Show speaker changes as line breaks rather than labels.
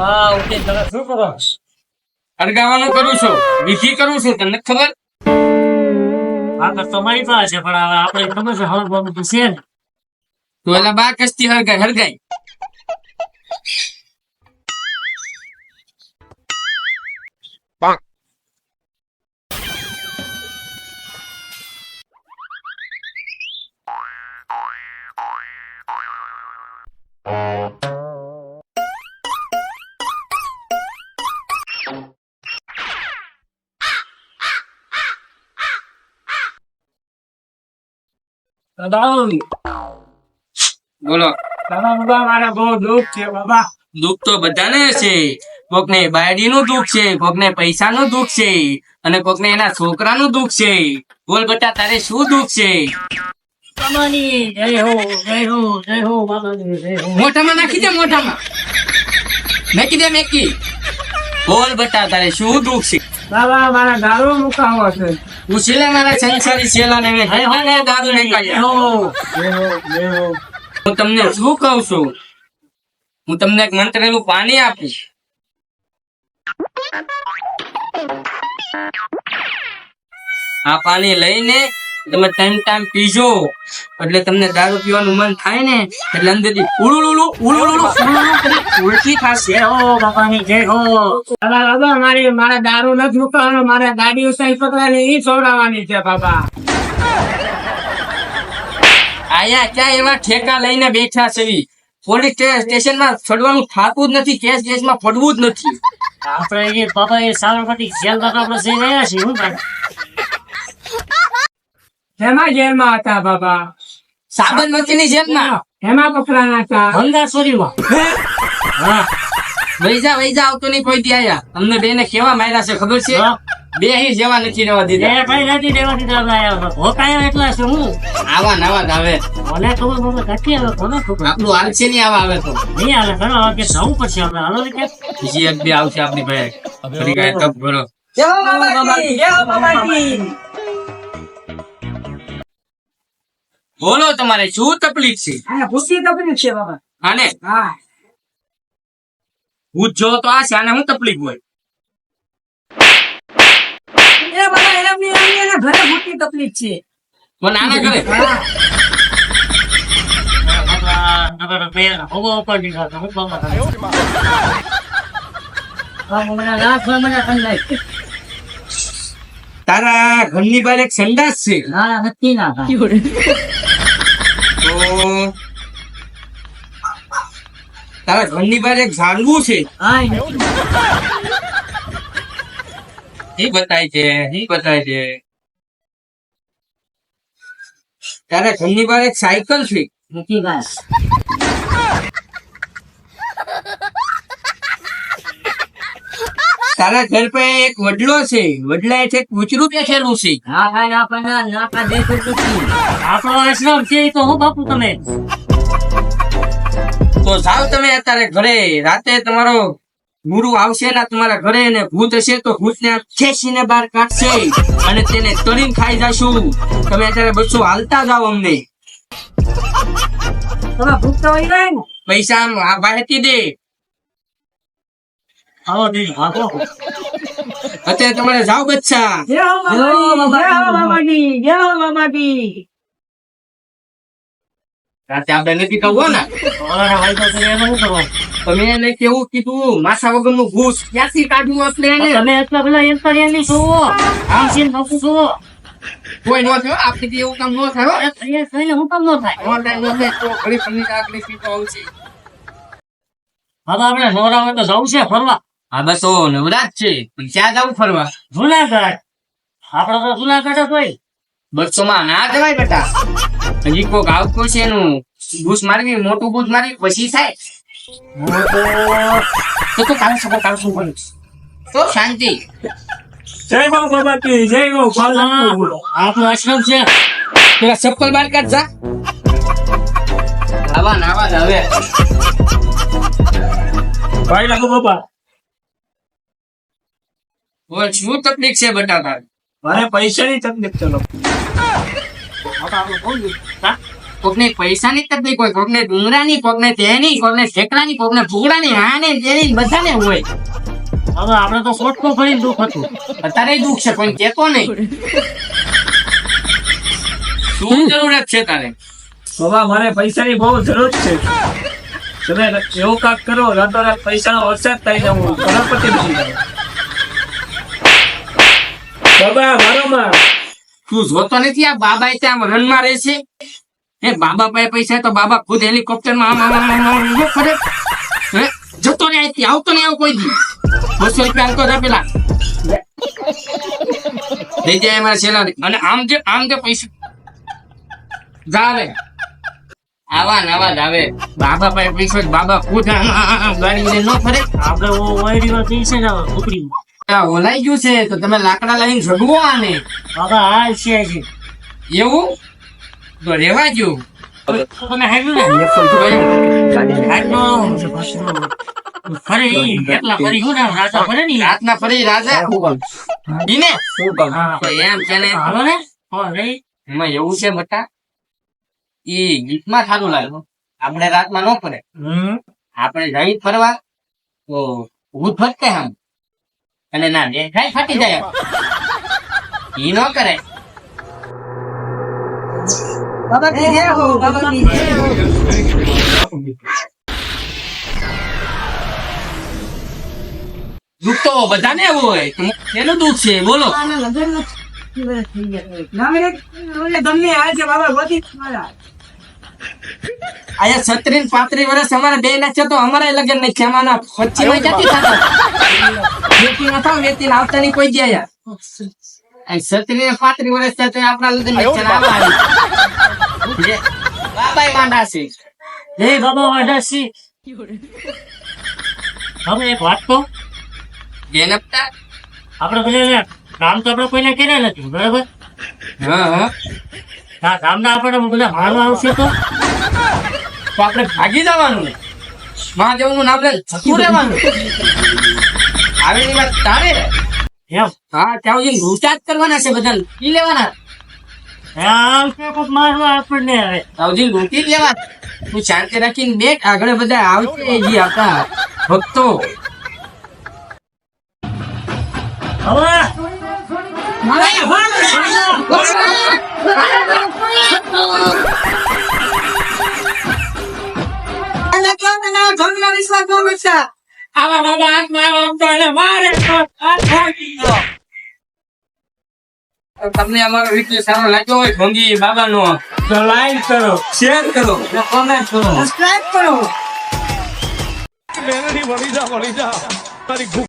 હા ઓકે તમે શું કરો?
અડગાવાનું કરું છું. વિધિ કરું છું તમને ખબર?
હા તો તમારી પાસે છે પણ હવે આપણે ખબર છે હળગવાનું તો છે ને.
તો એલા બા કસ્તી હળગાય હરગાય બોલો.
દાદા બાબા મારે બહુ દુઃખ છે બાબા.
દુઃખ તો બધાને છે. કોકને બાયડીનું દુઃખ છે કોકને પૈસાનું દુઃખ છે અને કોકને એના છોકરાનું દુઃખ છે. બોલ બેટા તારે શું દુઃખ છે? મોઢામાં નાખી દે મોઢામાં મેકી દે મેકી. બોલ બેટા તારે શું દુઃખ છે?
બાબા મારા દારૂ મુકાવો છે.
પૂછી સંસારી શેલા ને
જય હો
દાદુ ને
જય હો જય હો. જય હો.
હું તમને શું કહું છું? હું તમને એક મંત્રેલું પાણી આપીશ. આ પાણી લઈને તમે ટાઈમ ટાઈમ પીજો. એટલે તમને દારૂ પીવાનું મન થાય ને એટલે અંદરથી ઉળુલુલુ ઉળુલુલુ ઉળુલુલુ ઉલટી થશે.
ઓ બાપાની જય હો. બાબા બાબા મારી મારે દારૂ નથી મુકાવાનો મારે ગાડીઓ સહી પકડાની ઈ છોડાવવાની છે બાબા.
આયા ક્યાં એવા ઠેકા લઈને બેઠા છે પોલીસ સ્ટેશનમાં છોડવાનું થાતું જ નથી કેસ કેસમાં ફડવું જ નથી.
આપણે એ બાબા એ સાબરમતી જેલ બાબા આપણે જઈ રહ્યા છીએ હું ભાઈ
જેલમાં હતા બાબા.
સાબરમતીની જેલમાં?
એમાં પકડાના હતા.
ભંગાસુરીમાં?
હા? વૈજા વૈજા આવતો નહીં કોઈ દી આયા. અમને બે ને કેવા માર્યા છે ખબર છે? બે અહીં જેવા નથી રહેવા દીધા.
એ કઈ નથી દેવા દીધા આયા ભોકાયા એટલા છે હું?
આવા નવા જ આવે.
મને ખબર મને નથી આવે કોને ખબર?
આપણું હાલ છે નહીં આવા આવે તો.
નહીં આવે ખરો આવે કે જવું પડશે આપણે. હાલો કે?
બીજી એક બે આવશે આપણી ભાઈ. ફરી કાંઈ તપ ભરો. બોલો તમારે શું તકલીફ છે?
અને ભૂસી તકલીફ છે બાબા.
આને?
હા.
ભૂત જો તો આ છે આને શું તકલીફ હોય?
એ બાબા એના ઘરે તકલીફ છે.
પણ આના ઘરે?
હું. હા
તારા ઘરની બહાર એક સંડાસ છે.
ના નથી ના
તારા ઘરની બહાર એક ઝાડવું છે.
હા
એ બતાય છે એ બતાય છે. તારા ઘરની બહાર એક સાયકલ છે.
નથી ગાય
તારા ઘર પે એક વડલો છે. વડલા છે કૂચરું બેઠેલું છે.
હા હા આપણા નાકા નથી. આપણો આશ્રમ છે તો હું બાપુ તમે?
તો જાઓ તમે અત્યારે ઘરે. રાતે તમારો ગુરુ આવશે ને તમારા ઘરે ને ભૂત હશે તો ભૂતને ખેંચીને બહાર કાઢશે અને તેને તળીને ખાઈ જશું. તમે અત્યારે બધું હાલતા જાઓ અમને.
તમે ભૂત તો
પૈસા આ વાહેતી દે.
આવો નહીં ભાગો
અત્યારે તમારે જાઓ બચ્ચા
જય
રાતે આપણે નથી કહું ને? તમે એને કેવું કીધું? માથા વગરનું ઘૂસ. ક્યાંથી કાઢવું આપણે એને?
તમે એટલા બધા એન્કરિયાની છો આમ છે ને બાપુ છો
કોઈ નો થયો? આપણી એવું કામ નો થયો?
એ થઈને હું કામ નો થાય?
ઓનલાઈન તો ઘડી આગળ પીતો આવશે.
હવે આપણે નવરામાં તો જવું છે ફરવા.
હા બસ ઓ નવરાત છે. ક્યાં જવું ફરવા?
જુનાગઢ. આપડે તો જુનાગઢ જ હોય.
બસો માં ના જવાય બેટા. હજી કોક આવતો છે એનું બૂસ મારવી મોટું બૂસ મારવી પછી થાય.
તો
તો કાલે કાલ કાલે શું કરું તો? શાંતિ.
જય હો બાબાજી જય હો.
આપણો આશ્રમ છે.
પેલા ચપ્પલ બાર કાઢ જા. આવા ને આવા જ હવે
ભાઈ લાગો બાબા
બોલ શું તકલીફ છે બેટા તારે?
મારે પૈસાની તકલીફ ચલો.
કોકને પૈસાની તકલીફ હોય કોકને ડુંગરાની કોકને તેની કોકને ઠેકડાની કોકને ફૂગડાની હાને તેની બધાને હોય.
હવે આપણે તો સોટકો કરીને દુઃખ હતું.
અત્યારે દુઃખ છે પણ કેતો નહીં. શું જરૂરત છે તારે?
બાબા મારે પૈસાની બહુ જરૂર છે. તમે એવું કાક કરો રાતોરાત પૈસાનો વરસાદ થાય ને હું કરોડપતિ બની જાઉં. બાબા મારો
તું જોતો નથી આ બાબા ત્યાં રનમાં રહે છે હે બાબા પાસે પૈસા તો બાબા ખુદ હેલિકોપ્ટરમાં જતો ને અહીંથી આવતો ને આવું કોઈ દી બસો રૂપિયા હાલતો જા પેલા લઈ જાય છેલ્લા અને આમ જે આમ જે પૈસા જાવે આવા ને આવા બાબા પાસે બાબા ખુદ ગાડી ન ફરે
વાયડીમાં થઈ છે ને ઉપડી
ઓલાઈ ગયું છે તો તમે લાકડા લઈને જગવો આને.
બાબા હાલ છે છે
એવું? તો રેવા જો
તમે હાલ્યું ને? આજનો ફરે એટલા ફરી ગયું ને રાજા ફરે ને
રાતના ફરી રાજા? ઈને?
હા.
તો એમ છે ને.
હાલો ને. હો
એમાં એવું છે બટા ઈ ગીતમાં સારું લાગ્યું આપણે રાતમાં ન ફરે.
હમ.
આપણે જઈ ફરવા તો ભૂત ફરતે આમ. અને ના દેખાય ફાટી જાય. ઈ નો કરે.
બાબા કી જય હો બાબા કી જય હો.
દુઃખ તો બધાને એવું હોય એનું દુઃખ છે? બોલો.
તમને આ છે. બાબા ગોતી.
આયા છત્રીસ પાંત્રીસ વર્ષ અમારા બે ના છે તો અમારા લગ્ન નહીં છે અમારા પચીસ જતી થતા. વેતી ના થાવ આવતા નહીં કોઈ ને વર્ષ થયા આપણા લગ્ન છે.
હે બાબા હવે એક વાત
બેનપતા?
બધા નામ તો આપણે કોઈને કર્યા નથી બરાબર?
હા હા.
ના ગામના આપણે બધા મારવા આવશે તો.
તો આપણે ભાગી જવાનું ને. મહાદેવનું નામ લે જતું રહેવાનું. આવેલી વાત તારે?
એમ?
હા ત્યાં સુધી રૂચા જ કરવાના છે બધા લૂંટી લેવાના.
મારવા આપણને હવે.
સાવજી લૂંટી લેવા તું શાંતિ રાખીને બેઠ આગળ બધા આવશે જી આપણા ભક્તો.
હવે આવા બાબા તો એને મારે
તમને અમારો વીડિયો સારો લાગ્યો હોય ભંગી બાબાનો
તો લાઈક કરો શેર કરો
કોમેન્ટ કરો.
સબસ્ક્રાઇબ કરો.
મેલડી વળી જા વળી જા. તારી